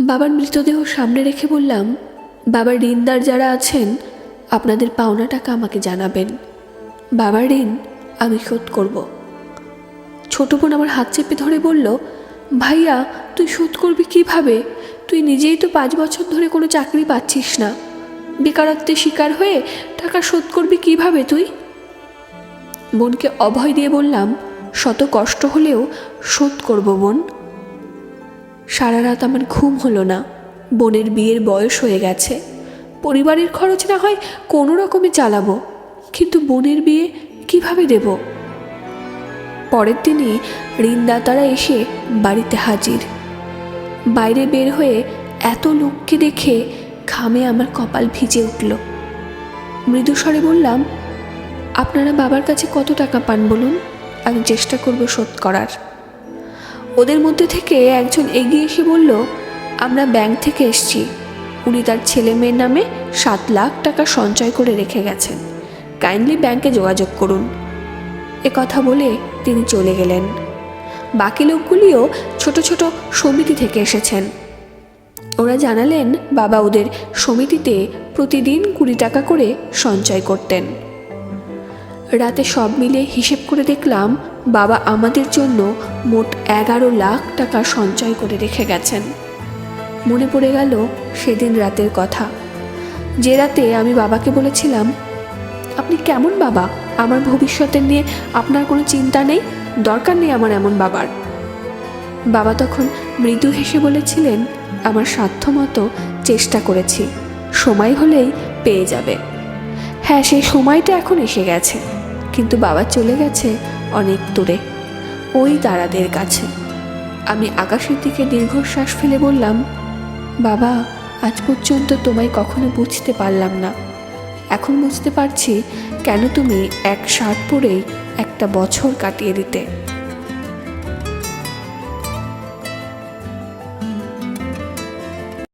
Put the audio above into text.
বাবার মৃতদেহ সামনে রেখে বললাম, বাবার ঋণদার যারা আছেন, আপনাদের পাওনা টাকা আমাকে জানাবেন। বাবার ঋণ আমি শোধ করব। ছোট বোন আমার হাত চেপে ধরে বলল, ভাইয়া, তুই শোধ করবি কীভাবে? তুই নিজেই তো পাঁচ বছর ধরে কোনো চাকরি পাচ্ছিস না। বেকারত্বের শিকার হয়ে টাকা শোধ করবি কীভাবে তুই? বোনকে অভয় দিয়ে বললাম, শত কষ্ট হলেও শোধ করব বোন। সারা রাত আমার ঘুম হলো না। বোনের বিয়ের বয়স হয়ে গেছে। পরিবারের খরচ না হয় কোনো রকমে চালাবো। কিন্তু বোনের বিয়ে কীভাবে দেব? পরের দিনই ঋণদাতারা এসে বাড়িতে হাজির। বাইরে বের হয়ে এত লোককে দেখে ঘামে আমার কপাল ভিজে উঠল। মৃদুস্বরে বললাম, আপনারা বাবার কাছে কত টাকা পান বলুন? আমি চেষ্টা করব শোধ করার। ওদের মধ্যে থেকে একজন এগিয়ে এসে বলল, আমরা ব্যাংক থেকে এসছি। উনি তার ছেলে মেয়ের নামে সাত লাখ টাকা সঞ্চয় করে রেখে গেছেন। কাইন্ডলি ব্যাংকে যোগাযোগ করুন। এ কথা বলে তিনি চলে গেলেন। বাকি লোকগুলিও ছোট ছোট সমিতি থেকে এসেছেন। ওরা জানালেন, বাবা ওদের সমিতিতে প্রতিদিন কুড়ি টাকা করে সঞ্চয় করতেন। রাতে সব মিলে হিসেব করে দেখলাম বাবা আমাদের জন্য মোট এগারো লাখ টাকা সঞ্চয় করে রেখে গেছেন। মনে পড়ে গেল সেদিন রাতের কথা। যে রাতে আমি বাবাকে বলেছিলাম, আপনি কেমন বাবা? আমার ভবিষ্যতের নিয়ে আপনার কোনো চিন্তা নেই? দরকার নেই আমার এমন বাবার। বাবা তখন মৃদু হেসে বলেছিলেন, আমার সাধ্যমতো চেষ্টা করেছি। সময় হলেই পেয়ে যাবে। হ্যাঁ সেই সময়টা এখন এসে গেছে। কিন্তু বাবা চলে গেছে অনেক দূরে। ওই তারাদের কাছে। আমি আকাশের দিকে দীর্ঘশ্বাস ফেলে বললাম, বাবা, আজ পর্যন্ত তোমায় কখনো বুঝতে পারলাম না। এখন বুঝতে পারছি কেন তুমি এক শার্ট পরেই একটা বছর কাটিয়ে দিতে।